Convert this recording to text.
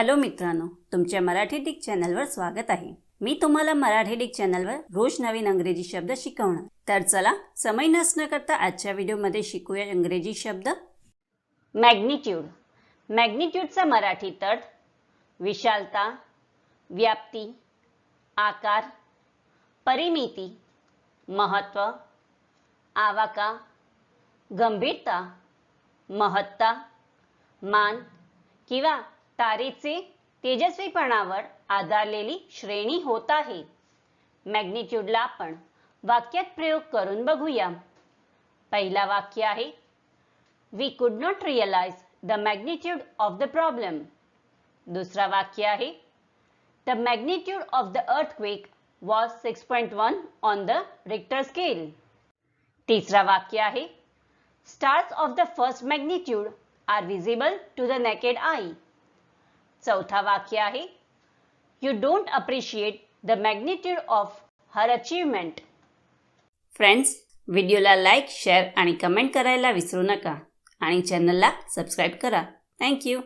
Hello मित्रांनो तुमच्या Marathi Dick चॅनलवर स्वागत आहे. मी तुम्हाला मराठी डिक चॅनलवर रोज नवीन अंग्रेजी शब्द शिकवणार. तर चला समय नसणं करता आजच्या व्हिडिओमध्ये शिकूया इंग्रजी शब्द. मॅग्निट्यूड. मॅग्निट्यूडचा मराठी अर्थ विशालता व्याप्ती आकार परिमिती महत्त्व आवाका गंभीरता महत्ता मान किंवा तारेचे तेजस्वीपणावर आधारलेली श्रेणी होत आहे. मॅग्निट्यूडला आपण वाक्यात प्रयोग करून बघूया. पहिला वाक्य आहे we could not realise the magnitude of the problem दुसरा वाक्य आहे the magnitude of the earthquake was six point one on the Richter scale तिसरा वाक्य आहे stars of the first magnitude are visible to the naked eye चौथा वाक्य आहे. You don't appreciate the magnitude of her achievement friends व्हिडिओला like share आणि comment करायला विसरू नका. आणि चॅनलला सबस्क्राईब करा. थँक्यू